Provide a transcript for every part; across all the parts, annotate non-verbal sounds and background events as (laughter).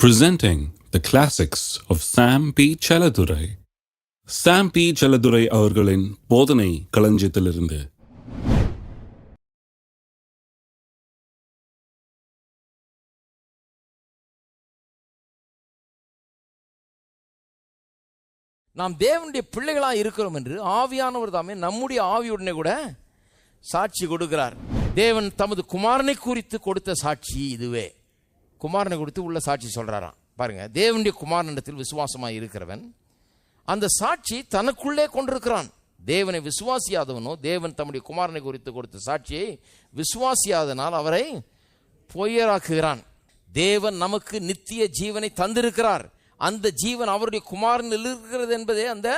presenting the classics of Sam P. Chaladurai. Sam P. Chaladurai அவர்களின் போதனை களஞ்சியத்திலிருந்து நாம் தேவனுடைய பிள்ளைகளா இருக்கிறோம் என்று ஆவியானவர் தாமே நம்முடைய ஆவியுடனே கூட சாட்சி கொடுக்கிறார் தேவன் தமது குமாரனை குறித்து கொடுத்த சாட்சி இதுவே குமாரனை குறித்து உள்ள சாட்சி சொல்கிறாராம் பாருங்க தேவனுடைய குமாரனிடத்தில் விசுவாசமாக இருக்கிறவன் அந்த சாட்சி தனக்குள்ளே கொண்டிருக்கிறான். தேவனை விசுவாசியாதவனோ தேவன் தம்முடைய குமாரனை குறித்து கொடுத்த சாட்சியை விசுவாசியாதனால் அவரை பொய்யராக்குகிறான். தேவன் நமக்கு நித்திய ஜீவனை தந்திருக்கிறார். அந்த ஜீவன் அவருடைய குமாரனில் இருக்கிறது என்பதே அந்த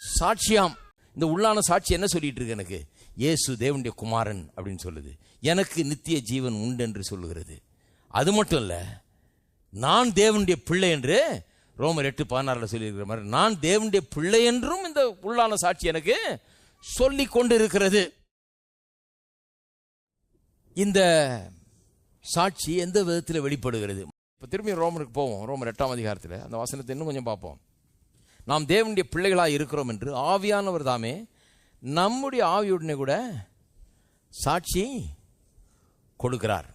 சாட்சியாம். இந்த உள்ளான சாட்சி என்ன சொல்லிட்டு இருக்கு எனக்கு? இயேசு தேவனுடைய குமாரன் அப்படின்னு சொல்லுது. எனக்கு நித்திய ஜீவன் உண்டு என்று சொல்லுகிறது. அது மட்டும் இல்லை நான் தேவனுடைய பிள்ளை என்று ரோமர் எட்டு பதினாறில் சொல்லியிருக்கிற மாதிரி நான் தேவனுடைய பிள்ளை என்றும் இந்த உள்ளான சாட்சி எனக்கு சொல்லி கொண்டு இருக்கிறது இந்த சாட்சி எந்த விதத்தில் வெளிப்படுகிறது? இப்போ திரும்பி ரோமருக்கு போவோம் ரோமர் எட்டாம் அதிகாரத்தில் அந்த வசனத்தை இன்னும் கொஞ்சம் பார்ப்போம். நாம் தேவனுடைய பிள்ளைகளாக இருக்கிறோம் என்று ஆவியானவர் தாமே நம்முடைய ஆவியுடனே கூட சாட்சி கொடுக்கிறார்.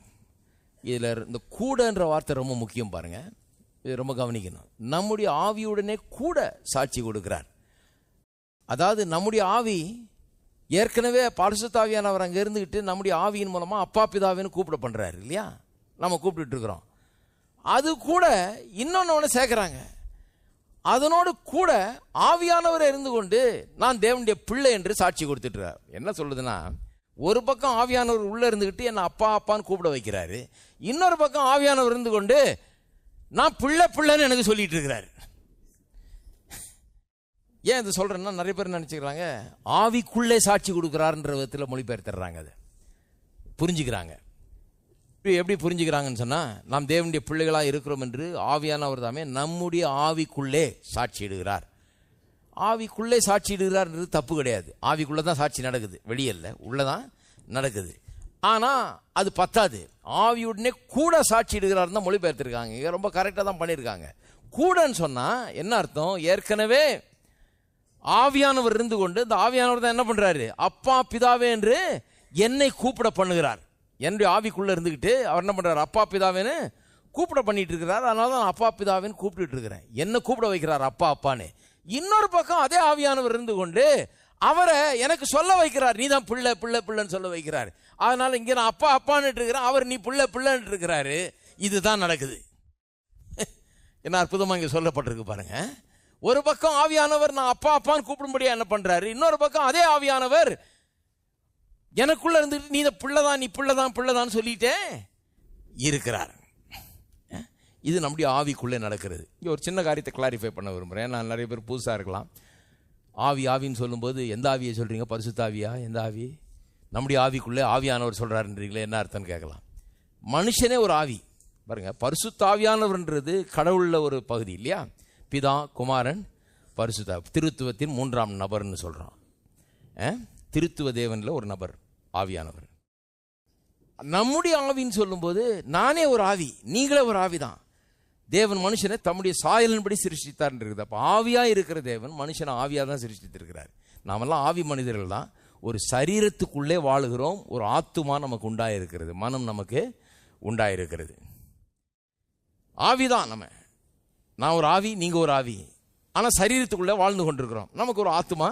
இதில் இந்த கூடன்ற வார்த்தை ரொம்ப முக்கியம் பாருங்க. இது ரொம்ப கவனிக்கணும். நம்முடைய ஆவியுடனே கூட சாட்சி கொடுக்கிறார். அதாவது நம்முடைய ஆவி ஏற்கனவே பரிசுத்தாவியானவர் அங்கே இருந்துக்கிட்டு நம்முடைய ஆவியின் மூலமாக அப்பா பிதாவின்னு கூப்பிட பண்ணுறாரு இல்லையா? நம்ம கூப்பிட்டுட்டு இருக்கிறோம். அது கூட இன்னொன்று ஒன்று சேர்க்குறாங்க. அதனோடு கூட ஆவியானவர் இருந்து கொண்டு நான் தேவனுடைய பிள்ளை என்று சாட்சி கொடுத்துட்டுறார் என்ன சொல்லுதுன்னா ஒரு பக்கம் ஆவியானவர் உள்ளே இருந்துக்கிட்டு என்னை அப்பா அப்பான்னு கூப்பிட வைக்கிறாரு. இன்னொரு பக்கம் ஆவியானவர் இருந்து கொண்டு நான் பிள்ளை பிள்ளைன்னு எனக்கு சொல்லிட்டு இருக்கிறாரு. ஏன் இது சொல்கிறேன்னா நிறைய பேர் நினச்சிக்கிறாங்க? ஆவிக்குள்ளே சாட்சி கொடுக்குறாருன்ற விதத்தில் மொழிபெயர்த்துறாங்க அதை. புரிஞ்சுக்கிறாங்க. எப்படி புரிஞ்சுக்கிறாங்கன்னு சொன்னால் நாம் தேவனுடைய பிள்ளைகளாக இருக்கிறோம் என்று ஆவியானவர் தாமே நம்முடைய ஆவிக்குள்ளே சாட்சியிடுகிறார் ஆவிக்குள்ளே சாட்சியிடுகிறார்ன்றது தப்பு கிடையாது. ஆவிக்குள்ளே தான் சாட்சி நடக்குது. வெளியல்ல. உள்ளதான் நடக்குது. ஆனால் அது பத்தாது. ஆவியுடனே கூட சாட்சியிடுகிறார் தான் மொழிபெயர்த்திருக்காங்க. இங்கே ரொம்ப கரெக்டாக தான் பண்ணியிருக்காங்க கூடன்னு சொன்னால் என்ன அர்த்தம்? ஏற்கனவே ஆவியானவர் இருந்து கொண்டு இந்த ஆவியானவர் தான் என்ன பண்ணுறாரு அப்பா பிதாவே என்று என்னை கூப்பிட பண்ணுகிறார். என்னுடைய ஆவிக்குள்ளே இருந்துக்கிட்டு அவர் என்ன பண்ணுறார் அப்பா பிதாவேன்னு கூப்பிட பண்ணிட்டு இருக்கிறார். அதனால தான் அப்பா பிதாவேன்னு கூப்பிட்டு இருக்கிறேன். என்ன கூப்பிட வைக்கிறார் அப்பா அப்பான்னு. இன்னொரு பக்கம் அதே ஆவியானவர் இருந்து கொண்டு அவரை எனக்கு சொல்ல வைக்கிறார். நீ தான் பிள்ளை பிள்ளை பிள்ளைன்னு சொல்ல வைக்கிறார். அதனால இங்கே நான் அப்பா அப்பான்னு இருக்கிறேன். அவர் நீ பிள்ளை பிள்ளைன்னு இருக்கிறாரு. இதுதான் நடக்குது. (laughs) என்ன அற்புதமாக இங்கே சொல்லப்பட்டிருக்கு பாருங்க. ஒரு பக்கம் ஆவியானவர் நான் அப்பா அப்பான்னு கூப்பிடும்படியா என்ன பண்றாரு? இன்னொரு பக்கம் அதே ஆவியானவர் எனக்குள்ள இருந்துட்டு நீ இந்த பிள்ளைதான் நீ பிள்ளைதான் பிள்ளைதான் சொல்லிட்டே இருக்கிறார். இது நம்முடைய ஆவிக்குள்ளே நடக்கிறது. இங்கே ஒரு சின்ன காரியத்தை கிளாரிஃபை பண்ண விரும்புகிறேன் நான் நிறைய பேர் புதுசாக இருக்கலாம். ஆவி ஆவின்னு சொல்லும்போது எந்த ஆவியை சொல்கிறீங்க பரிசுத்தாவியா எந்த ஆவி? நம்முடைய ஆவிக்குள்ளே ஆவியானவர் சொல்கிறாருன்றீங்களே என்ன அர்த்தம்னு கேட்கலாம். மனுஷனே ஒரு ஆவி. பாருங்க பரிசுத்தாவியானவர்ன்றது கடவுளில் ஒரு பகுதி இல்லையா? பிதா குமாரன் பரிசுத்தா திருத்துவத்தின் மூன்றாம் நபர்னு சொல்கிறான் திருத்துவ தேவனில் ஒரு நபர் ஆவியானவர். நம்முடைய ஆவின்னு சொல்லும்போது நானே ஒரு ஆவி. நீங்களே ஒரு ஆவி தான் தேவன் மனுஷனை தம்முடைய சாயலின்படி சிருஷ்டித்தார் இருக்குது. அப்போ ஆவியாக இருக்கிற தேவன் மனுஷனை ஆவியாக தான் சிருஷ்டித்திருக்கிறார். நாமெல்லாம் ஆவி மனிதர்கள் தான். ஒரு சரீரத்துக்குள்ளே வாழுகிறோம். ஒரு ஆத்துமா நமக்கு உண்டாயிருக்கிறது. மனம் நமக்கு உண்டாயிருக்கிறது. ஆவிதான் நம்ம. நான் ஒரு ஆவி நீங்கள் ஒரு ஆவி. ஆனால் சரீரத்துக்குள்ளே வாழ்ந்து கொண்டிருக்கிறோம். நமக்கு ஒரு ஆத்துமா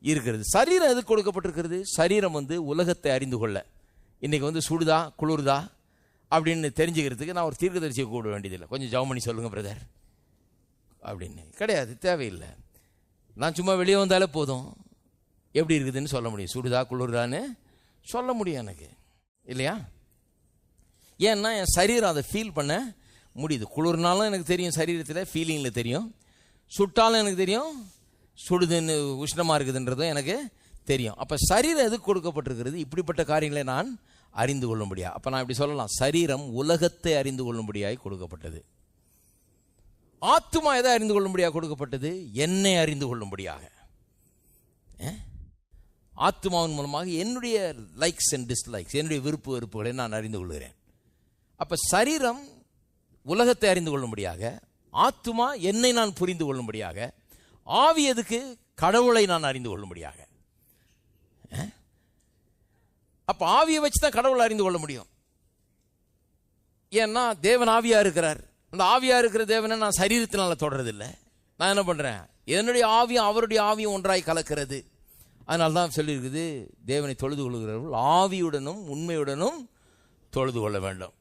இருக்கிறது. சரீரம் எது கொடுக்கப்பட்டிருக்கிறது? சரீரம் வந்து உலகத்தை அறிந்து கொள்ள. இன்றைக்கி வந்து சுடுதா குளிர்தா? அப்படின்னு தெரிஞ்சுக்கிறதுக்கு நான் ஒரு தீர்க்கதரிசியை கூப்பிட வேண்டியதில்லை. கொஞ்சம் ஜவுமணி சொல்லுங்க பிரதர் அப்படின்னு. கிடையாது தேவையில்லை. நான் சும்மா வெளியே வந்தாலே போதும். எப்படி இருக்குதுன்னு சொல்ல முடியும். சுடுதா குளிர்தான்னு சொல்ல முடியும் எனக்கு. இல்லையா? ஏன்னா என் சரீரம் அதை ஃபீல் பண்ண முடியுது. குளிர்னாலும் எனக்கு தெரியும் சரீரத்தில் ஃபீலிங்கில் தெரியும். சுட்டாலும் எனக்கு தெரியும். சுடுதுன்னு உஷ்ணமாக இருக்குதுன்றதும் எனக்கு தெரியும். அப்போ சரீரம் எதுக்கு கொடுக்கப்பட்டிருக்கிறது? இப்படிப்பட்ட காரியங்களை நான் அறிந்து கொள்ளும்படியா? அப்போ நான் இப்படி சொல்லலாம். சரீரம் உலகத்தை அறிந்து கொள்ளும்படியாய் கொடுக்கப்பட்டது. ஆத்துமா எதை அறிந்து கொள்ளும்படியாக கொடுக்கப்பட்டது? என்னை அறிந்து கொள்ளும்படியாக. ஆத்மாவின் மூலமாக என்னுடைய லைக்ஸ் அண்ட் டிஸ்லைக்ஸ் என்னுடைய விருப்பு வெறுப்புகளை நான் அறிந்து கொள்கிறேன். அப்போ சரீரம் உலகத்தை அறிந்து கொள்ளும்படியாக ஆத்துமா என்னை நான் புரிந்து கொள்ளும்படியாக ஆவியதுக்கு கடவுளை நான் அறிந்து கொள்ளும்படியாக. அஹ்? அப்ப ஆவியை வச்சு தான் கடவுளை அறிந்து கொள்ள முடியும். ஏன்னா தேவன் ஆவியா இருக்கிறார். அந்த ஆவியா இருக்கிற தேவனை நான் சரீரத்தினால தொடறதில்லை. நான் என்ன பண்றேன்? என்னுடைய ஆவியும் அவருடைய ஆவியும் ஒன்றாய் கலக்கிறது. அதனால தான் சொல்லியிருக்குது தேவனை தொழுது கொள்கிறவர்கள் ஆவியுடனும் உண்மையுடனும் தொழுது கொள்ள வேண்டும்.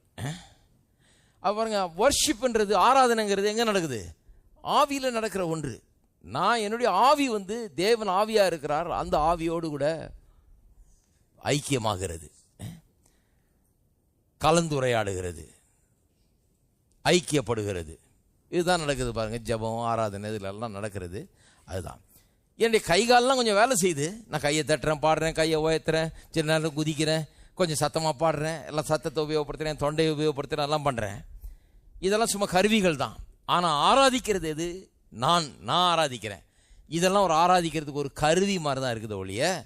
பாருங்க ஒர்ஷிப்ன்றது ஆராதனைங்கிறது எங்க நடக்குது? ஆவியில் நடக்கிற ஒன்று. நான் என்னுடைய ஆவி வந்து தேவன் ஆவியா இருக்கிறார் அந்த ஆவியோடு கூட ஐக்கியமாகிறது. கலந்துரையாடுகிறது. ஐக்கியப்படுகிறது. இதுதான் நடக்குது பாருங்கள் ஜெபம் ஆராதனை இதிலெல்லாம் நடக்கிறது. அதுதான். என்னுடைய கை கால்லாம் கொஞ்சம் வேலை செய்யுது. நான் கையை தட்டுறேன் பாடுறேன் கையை உயர்த்துறேன் சில நேரம் குதிக்கிறேன் கொஞ்சம் சத்தமாக பாடுறேன் எல்லாம் சத்தத்தை உபயோகப்படுத்துகிறேன் தொண்டையை உபயோகப்படுத்துறேன் எல்லாம் பண்ணுறேன் இதெல்லாம் சும்மா கருவிகள் தான். ஆனால் ஆராதிக்கிறது எது? நான் நான் ஆராதிக்கிறேன். இதெல்லாம் ஒரு ஆராதிக்கிறதுக்கு ஒரு கருவி மாதிரி தான் இருக்குது ஒழிய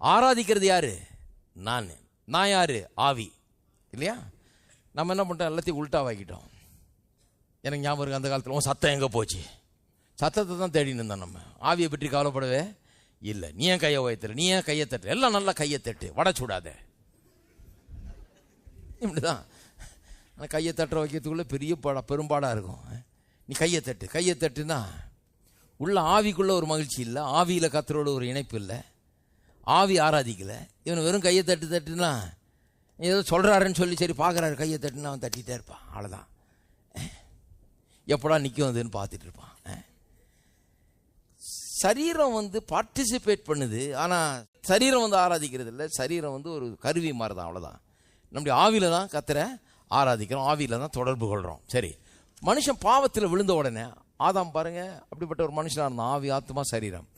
ஆராதிக்கிறது யாரு? நான். நான் யார்? ஆவி. இல்லையா? நம்ம என்ன பண்ணிட்டோம்? எல்லாத்தையும் உல்ட்டாவாக்கிட்டோம் எனக்கு ஞாபகம் இருக்குது அந்த காலத்தில் உன் சத்தம் எங்கே போச்சு? சத்தத்தை தான் தேடின்னு இருந்தோம் நம்ம. ஆவியை பற்றி கவலைப்படவே இல்லை. நீ ஏன் கையை உயர்த்தல? நீ ஏன் கையை தட்டு எல்லாம் நல்லா கையை தட்டு. வட இப்படி தான் ஆனால் கையை தட்டுற வைக்கிறதுக்குள்ளே பெரிய பாடா பெரும்பாடாக இருக்கும். நீ கையை தட்டு. கையை தட்டுனா உள்ள ஆவிக்குள்ளே ஒரு மகிழ்ச்சி இல்லை. ஆவியில் கத்துறோட ஒரு இணைப்பு இல்லை. ஆவி ஆராதிக்கலை. இவன் வெறும் கையை தட்டு தட்டுனா ஏதோ சொல்கிறாருன்னு சொல்லி சரி பார்க்குறாரு. கையை தட்டுனா அவன் தட்டிகிட்டே இருப்பான். அவ்வளோதான் எப்படா நிற்கும் அதுன்னு பார்த்துட்டு இருப்பான். சரீரம் வந்து பார்ட்டிசிபேட் பண்ணுது. ஆனால் சரீரம் வந்து ஆராதிக்கிறது இல்லை. சரீரம் வந்து ஒரு கருவி மாதிரி தான் அவ்வளோதான் நம்முடைய ஆவியில தான் கத்தரை ஆராதிக்கிறோம். ஆவியில தான் தொடர்பு கொள்கிறோம் சரி. மனுஷன் பாவத்தில் விழுந்த உடனே ஆதாம் பாருங்க அப்படிப்பட்ட ஒரு மனுஷனாக இருந்தான். ஆவி ஆத்மா சரீரம்.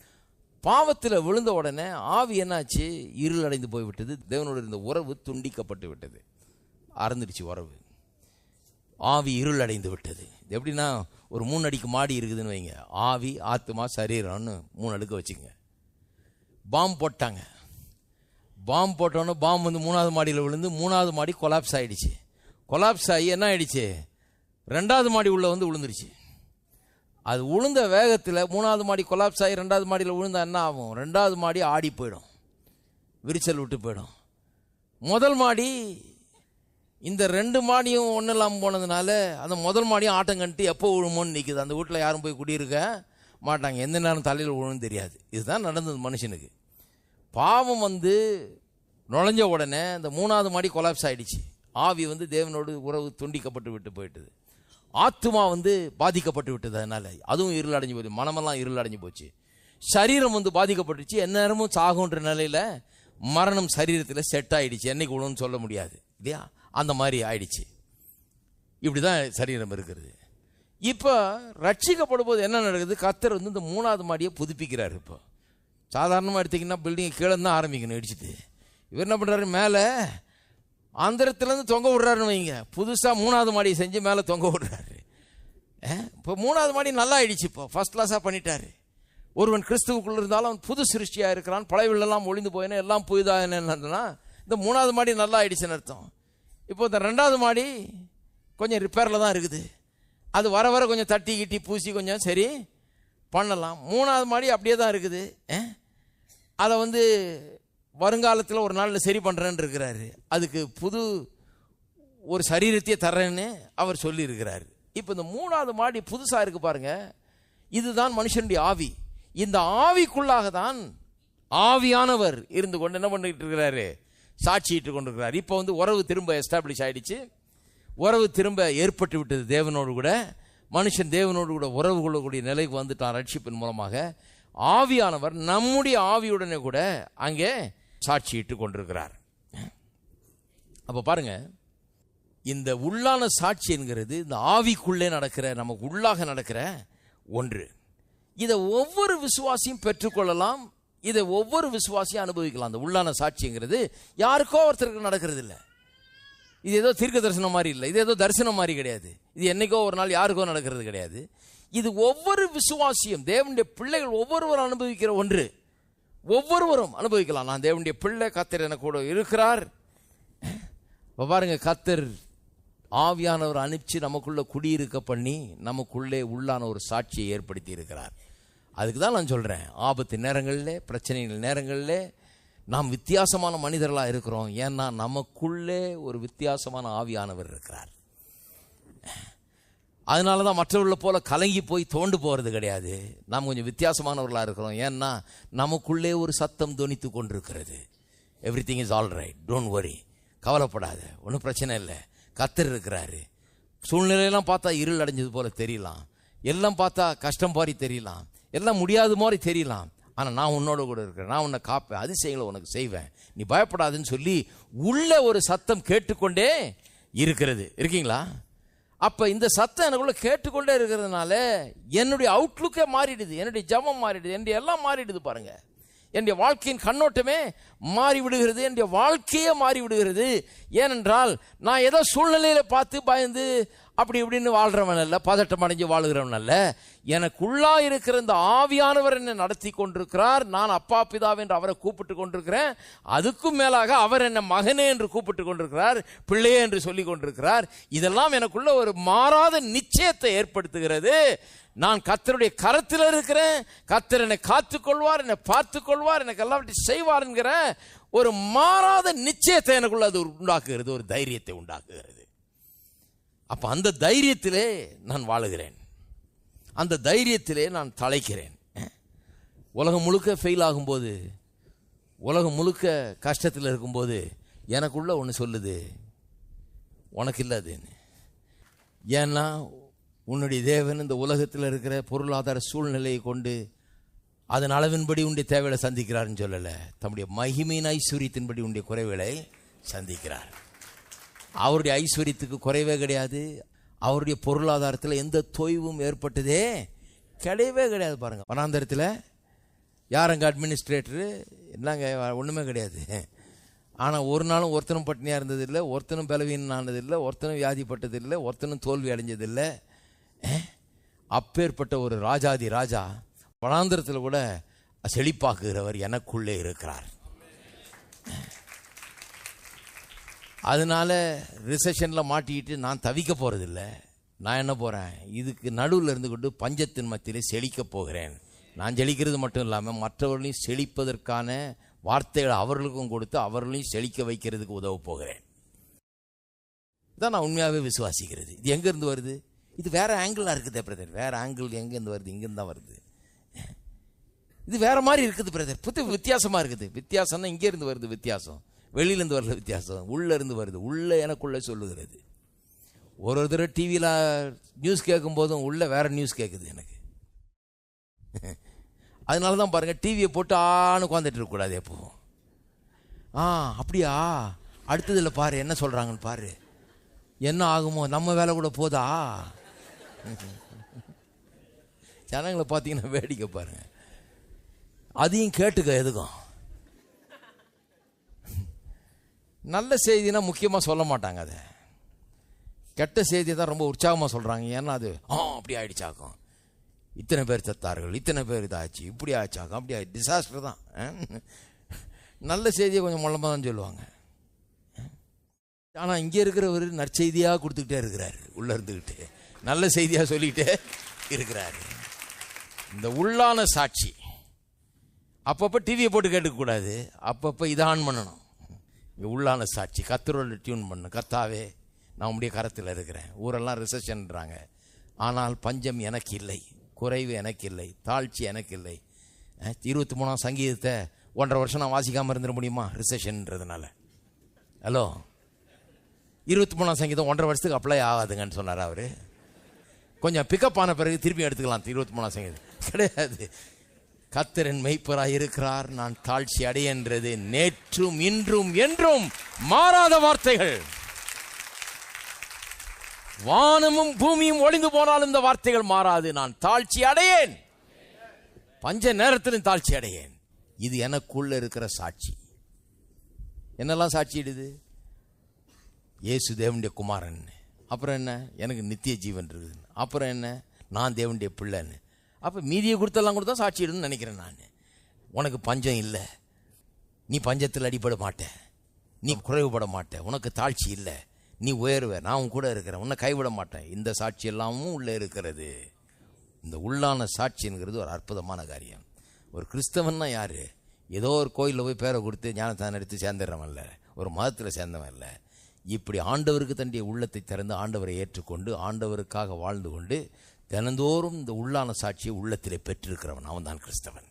பாவத்தில் விழுந்த உடனே ஆவி என்னாச்சு? இருள் அடைந்து போய்விட்டது. தேவனோட இருந்த உறவு துண்டிக்கப்பட்டு விட்டது. அறந்துடுச்சு உறவு. ஆவி இருள் அடைந்து விட்டது. இது எப்படின்னா ஒரு மூணு அடிக்கு மாடி இருக்குதுன்னு வைங்க. ஆவி ஆத்மா சரீரம்னு மூணு அடுக்க வச்சுங்க பாம்பு போட்டாங்க. பாம்பு போட்டோன்னே பாம்பு வந்து மூணாவது மாடியில் விழுந்து மூணாவது மாடி கொலாப்ஸ் ஆகிடுச்சு கொலாப்ஸ் ஆகி என்ன ஆகிடுச்சு ரெண்டாவது மாடி உள்ளே வந்து விழுந்துருச்சு. அது உளுந்த வேகத்தில் மூணாவது மாடி கொலாப்ஸ் ஆகி ரெண்டாவது மாடியில் விழுந்தா என்ன ஆகும்? ரெண்டாவது மாடி ஆடி போயிடும். விரிச்சல் விட்டு போயிடும். முதல் மாடி இந்த ரெண்டு மாடியும் ஒன்றும் இல்லாமல் போனதுனால அந்த முதல் மாடியும் ஆட்டம் கண்டு எப்போ விழுமோன்னு நிற்குது அந்த வீட்டில் யாரும் போய் குடியிருக்க மாட்டாங்க. எந்த நேரம் தலையில் விழுன்னு தெரியாது. இதுதான் நடந்தது மனுஷனுக்கு. பாவம் வந்து நுழைஞ்ச உடனே அந்த மூணாவது மாடி கொலாப்ஸ் ஆகிடுச்சு ஆவி வந்து தேவனோடு உறவு துண்டிக்கப்பட்டு விட்டு போயிட்டுது. ஆத்துமா வந்து பாதிக்கப்பட்டு விட்டது அதனால். அதுவும் இருள் அடைஞ்சு போச்சு. மனமெல்லாம் இருள் அடைஞ்சு போச்சு. சரீரம் வந்து பாதிக்கப்பட்டுச்சு எந்நேரமும் சாகுன்ற நிலையில் மரணம் சரீரத்தில் செட் ஆகிடுச்சு என்னைக்கு விழுன்னு சொல்ல முடியாது. இல்லையா? அந்த மாதிரி ஆயிடுச்சு. இப்படிதான் சரீரம் இருக்கிறது. இப்போ ரட்சிக்கப்படும் போது என்ன நடக்குது? கத்தர் வந்து இந்த மூணாவது மாடியை புதுப்பிக்கிறார் இப்போ. சாதாரணமாக எடுத்தீங்கன்னா பில்டிங் கீழே தான் ஆரம்பிக்கணும் இடிச்சிட்டு. இவர் என்ன பண்ணுறாரு மேலே ஆந்திரத்துலேருந்து தொங்க விடுறாருன்னு வைங்க. புதுசாக மூணாவது மாடியை செஞ்சு மேலே தொங்க விடுறாரு. இப்போ மூணாவது மாடி நல்லா ஆயிடுச்சு இப்போ ஃபர்ஸ்ட் கிளாஸாக பண்ணிட்டாரு. ஒருவன் கிறிஸ்துவுக்குள்ள இருந்தாலும் அவன் புது சிருஷ்டியாக இருக்கிறான். பழையவெல்லாம் ஒளிந்து போயினா எல்லாம் புதிதாக என்னன்னா இந்த மூணாவது மாடி நல்லா ஆயிடுச்சுன்னு அர்த்தம். இப்போ இந்த ரெண்டாவது மாடி கொஞ்சம் ரிப்பேரில் தான் இருக்குது. அது வர வர கொஞ்சம் தட்டி கிட்டி பூசி கொஞ்சம் சரி பண்ணலாம். மூணாவது மாடி அப்படியே தான் இருக்குது. அதை வந்து வருங்காலத்தில் ஒரு நாளில் சரி பண்ணுறேன்னு இருக்கிறாரு. அதுக்கு புது ஒரு சரீரத்தையே தர்றேன்னு அவர் சொல்லியிருக்கிறார். இப்போ இந்த மூணாவது மாடி புதுசாக இருக்கு பாருங்கள் இதுதான் மனுஷனுடைய ஆவி. இந்த ஆவிக்குள்ளாக தான் ஆவியானவர் இருந்து கொண்டு என்ன பண்ணிக்கிட்டு இருக்கிறாரு? சாட்சியிட்டு கொண்டிருக்கிறார். இப்போ வந்து உறவு திரும்ப எஸ்டாப்ளிஷ் ஆகிடுச்சு உறவு திரும்ப ஏற்பட்டு விட்டது தேவனோடு கூட. மனுஷன் தேவனோடு கூட உறவு கொள்ளக்கூடிய நிலைக்கு வந்துட்டான் ரட்சிப்பின் மூலமாக. ஆவியானவர் நம்முடைய ஆவியுடனே கூட அங்கே சாட்சியிட்டு கொண்டிருக்கிறார் அப்போ பாருங்க இந்த உள்ளான சாட்சி என்கிறது இந்த ஆவிக்குள்ளே நடக்கிற நமக்கு உள்ளாக நடக்கிற ஒன்று. இதை ஒவ்வொரு விசுவாசியும் பெற்றுக்கொள்ளலாம் இதை ஒவ்வொரு விசுவாசியும் அனுபவிக்கலாம். அந்த உள்ளான சாட்சிங்கிறது யாருக்கோ ஒருத்தருக்கு நடக்கிறது இல்லை இது ஏதோ தீர்க்க தரிசனம் மாதிரி இல்லை இது ஏதோ தரிசனம் மாதிரி கிடையாது. இது என்னைக்கோ ஒரு நாள் யாருக்கோ நடக்கிறது கிடையாது. இது ஒவ்வொரு விசுவாசியும் தேவனுடைய பிள்ளைகள் ஒவ்வொருவரும் அனுபவிக்கிற ஒன்று. ஒவ்வொருவரும் அனுபவிக்கலாம். நான் தேவனுடைய பிள்ளை கத்தர் எனக்கு கூட இருக்கிறார். பாருங்க கத்தர் ஆவியானவர் அனுப்பிச்சு நமக்குள்ளே குடியிருக்க பண்ணி நமக்குள்ளே உள்ளான ஒரு சாட்சியை ஏற்படுத்தி இருக்கிறார். அதுக்கு தான் நான் சொல்கிறேன் ஆபத்து நேரங்களில் பிரச்சனைகள் நேரங்களில் நாம் வித்தியாசமான மனிதர்களாக இருக்கிறோம். ஏன்னா நமக்குள்ளே ஒரு வித்தியாசமான ஆவியானவர் இருக்கிறார். அதனால தான் மற்றவர்களை போல கலங்கி போய் தோண்டு போகிறது கிடையாது. நாம் கொஞ்சம் வித்தியாசமானவர்களாக இருக்கிறோம். ஏன்னா நமக்குள்ளே ஒரு சத்தம் துணித்து கொண்டிருக்கிறது. Everything is all right don't worry கவலைப்படாத. ஒன்றும் பிரச்சனை இல்லை. கத்தர் இருக்கிறாரு. சூழ்நிலையெல்லாம் பார்த்தா இருள் அடைஞ்சது போல தெரியலாம். எல்லாம் பார்த்தா கஷ்டம் மாதிரி தெரியலாம். எல்லாம் முடியாத மாதிரி தெரியலாம். ஆனால் நான் உன்னோட கூட இருக்கிறேன். நான் உன்னை காப்பேன். அதிசயங்களை உனக்கு செய்வேன். நீ பயப்படாதுன்னு சொல்லி உள்ள ஒரு சத்தம் கேட்டுக்கொண்டே இருக்கிறது. இருக்கீங்களா? அப்போ இந்த சத்தம் எனக்குள்ளே கேட்டுக்கொண்டே இருக்கிறதுனால என்னுடைய அவுட்லுக்கே மாறிடுது. என்னுடைய ஜபம் மாறிடுது. என்னுடைய எல்லாம் மாறிடுது பாருங்கள் என்னுடைய வாழ்க்கையின் கண்ணோட்டமே மாறி விடுகிறது என்னுடைய வாழ்க்கையே மாறி விடுகிறது ஏனென்றால் நான் ஏதோ சூழ்நிலையில பார்த்து பயந்து அப்படி இப்படின்னு வாழ்கிறவன் அல்ல பதட்டம் அடைஞ்சு வாழுகிறவன் அல்ல. எனக்குள்ளா இருக்கிற இந்த ஆவியானவர் என்னை நடத்தி கொண்டிருக்கிறார். நான் அப்பா பிதாவ் என்று அவரை கூப்பிட்டு கொண்டிருக்கிறேன். அதுக்கும் மேலாக அவர் என்னை மகனே என்று கூப்பிட்டு கொண்டிருக்கிறார். பிள்ளையே என்று சொல்லி கொண்டிருக்கிறார். இதெல்லாம் எனக்குள்ள ஒரு மாறாத நிச்சயத்தை ஏற்படுத்துகிறது. நான் கத்தருடைய கரத்தில் இருக்கிறேன். கத்தர் என்னை காத்துக்கொள்வார் என்னை பார்த்து கொள்வார் எனக்கு எல்லாவற்றையும் செய்வார் என்கிற ஒரு மாறாத நிச்சயத்தை எனக்குள்ள அது உண்டாக்குகிறது ஒரு தைரியத்தை உண்டாக்குகிறது. அப்போ அந்த தைரியத்திலே நான் வாழுகிறேன். அந்த தைரியத்திலே நான் தழைக்கிறேன் உலகம் முழுக்க ஃபெயில் ஆகும்போது உலகம் முழுக்க கஷ்டத்தில் இருக்கும்போது எனக்குள்ள ஒன்று சொல்லுது. உனக்கு இல்லாதுன்னு ஏன்னா உன்னுடைய தேவன் இந்த உலகத்தில் இருக்கிற பொருளாதார சூழ்நிலையை கொண்டு அதன் அளவின்படி உன்னுடைய தேவைகளை சந்திக்கிறார்னு சொல்லலை. தம்முடைய மகிமையின் ஐஸ்வர்யத்தின்படி உன்னுடைய குறைவுகளை சந்திக்கிறார். அவருடைய ஐஸ்வர்யத்துக்கு குறைவே கிடையாது. அவருடைய பொருளாதாரத்தில் எந்த தொய்வும் ஏற்பட்டதே கிடையவே கிடையாது பாருங்கள் வனாந்தரத்தில் யாரங்க அட்மினிஸ்ட்ரேட்டரு என்னங்க ஒன்றுமே கிடையாது. ஆனால் ஒரு நாளும் ஒருத்தனும் பட்டினியாக இருந்ததில்லை ஒருத்தனும் பலவீனம் ஆனதில்லை ஒருத்தனும் வியாதிப்பட்டதில்லை ஒருத்தனும் தோல்வி அடைஞ்சதில்லை. அப்பேற்பட்ட ஒரு ராஜாதி ராஜா வனாந்தரத்தில் கூட செழிப்பாக்குகிறவர் எனக்குள்ளே இருக்கிறார். அதனால ரிசெஷனில் மாட்டிக்கிட்டு நான் தவிக்க போகிறதில்ல நான் என்ன போகிறேன் இதுக்கு நடுவில் இருந்து கொண்டு பஞ்சத்தின் மத்தியிலே செழிக்க போகிறேன். நான் செழிக்கிறது மட்டும் இல்லாமல் மற்றவர்களையும் செழிப்பதற்கான வார்த்தைகளை அவர்களுக்கும் கொடுத்து அவர்களையும் செழிக்க வைக்கிறதுக்கு உதவ போகிறேன். இதான் நான் உண்மையாகவே விசுவாசிக்கிறது. இது எங்கேருந்து வருது? இது வேறு ஆங்கிளாக இருக்குது பிரதர் வேறு ஆங்கிள் எங்கேருந்து வருது? இங்கேருந்து தான் வருது. இது வேறு மாதிரி இருக்குது பிரதர் புது வித்தியாசமாக இருக்குது. வித்தியாசம்னா இங்கேருந்து வருது வித்தியாசம். வெளியிலேருந்து வர்ற வித்தியாசம். உள்ளேருந்து வருது. உள்ளே எனக்குள்ளே சொல்லுகிறது. ஒரு ஒரு தடவை டிவியில் நியூஸ் கேட்கும் போதும் வேறு நியூஸ் கேட்குது எனக்கு. (laughs) அதனால தான் பாருங்கள் டிவியை போட்டு ஆன்னு உட்காந்துட்டு இருக்கக்கூடாது எப்போ ஆ அப்படியா? அடுத்ததில் பாரு என்ன சொல்கிறாங்கன்னு பாரு. என்ன ஆகுமோ? நம்ம வேலை கூட போதா? (laughs) ஜனங்களை பார்த்தீங்கன்னா வேடிக்கை பாருங்க. அதையும் கேட்டுக்க எதுக்கும்? நல்ல செய்தினா முக்கியமாக சொல்ல மாட்டாங்க அதை. கெட்ட செய்தி தான் ரொம்ப உற்சாகமாக சொல்கிறாங்க ஏன்னா அது ஆ அப்படி ஆயிடுச்சாக்கும். இத்தனை பேர் செத்தார்கள் இத்தனை பேர் இதாச்சு இப்படி ஆச்சாக்கும் அப்படி ஆயிடுச்சு டிசாஸ்டர் தான். நல்ல செய்தியை கொஞ்சம் மொல்லமாக தான் சொல்லுவாங்க. ஆனால் இங்கே இருக்கிறவர் நற்செய்தியாக கொடுத்துக்கிட்டே இருக்கிறார் உள்ளே இருந்துக்கிட்டு நல்ல செய்தியாக சொல்லிக்கிட்டே இருக்கிறாரு. இந்த உள்ளான சாட்சி. அப்பப்போ டிவியை போட்டு கேட்டுக்கக்கூடாது அப்பப்போ இதை ஆன் பண்ணணும். இங்கே உள்ளான சாட்சி கத்தரோட டியூன் பண்ணு. கத்தாவே நான் உடைய கரத்தில் இருக்கிறேன். ஊரெல்லாம் ரிசப்ஷன்றாங்க ஆனால் பஞ்சம் எனக்கு இல்லை. குறைவு எனக்கு இல்லை. தாழ்ச்சி எனக்கு இல்லை. இருபத்தி மூணாம் சங்கீதத்தை ஒன்றரை வருஷம் நான் வாசிக்காமல் இருந்துட முடியுமா? ரிசப்ஷன்றதுனால ஹலோ இருபத்தி மூணாம் சங்கீதம் ஒன்றரை வருஷத்துக்கு அப்ளை ஆகாதுங்கன்னு சொன்னார் அவர்? கொஞ்சம் பிக்கப் ஆன பிறகு திருப்பி எடுத்துக்கலாம். இருபத்தி மூணாம் சங்கீதம். கிடையாது. கத்திரன் மெய்ப்பராய் இருக்கிறார் நான் தாழ்ச்சி அடையன்றது நேற்றும் இன்றும் என்றும் மாறாத வார்த்தைகள். வானமும் பூமியும் ஒளிந்து போனாலும் இந்த வார்த்தைகள் மாறாது. நான் தாழ்ச்சி அடையேன். பஞ்ச நேரத்திலும் தாழ்ச்சி அடையேன். இது எனக்குள்ள இருக்கிற சாட்சி. என்னெல்லாம் சாட்சியிடுது இயேசு தேவனுடைய குமாரன். அப்புறம் என்ன? எனக்கு நித்திய ஜீவன் இருக்குது. அப்புறம் என்ன? நான் தேவனுடைய பிள்ளைன்னு. அப்போ மீதியை கொடுத்தெல்லாம் கொடுத்தா சாட்சியிடுன்னு நினைக்கிறேன் நான். உனக்கு பஞ்சம் இல்லை. நீ பஞ்சத்தில் அடிபட மாட்ட. நீ குறைவுபட மாட்ட. உனக்கு தாழ்ச்சி இல்லை. நீ உயர்வே. நான் உன் கூட இருக்கிறேன். உன்னை கைவிட மாட்டேன். இந்த சாட்சி எல்லாமும் உள்ளே இருக்கிறது. இந்த உள்ளான சாட்சிங்கிறது ஒரு அற்புதமான காரியம். ஒரு கிறிஸ்தவன்னா யார்? ஏதோ ஒரு கோயிலில் போய் பேரை கொடுத்து ஞானத்தான் எடுத்து சேர்ந்துடுறவன் இல்லை ஒரு மதத்தில் சேர்ந்தவன் இல்லை இப்படி ஆண்டவருக்கு தன்னுடைய உள்ளத்தை திறந்து ஆண்டவரை ஏற்றுக்கொண்டு ஆண்டவருக்காக வாழ்ந்து கொண்டு தினந்தோறும் இந்த உள்ளான சாட்சியை உள்ளத்திலே பெற்றிருக்கிறவன். அவன் தான் கிறிஸ்தவன்.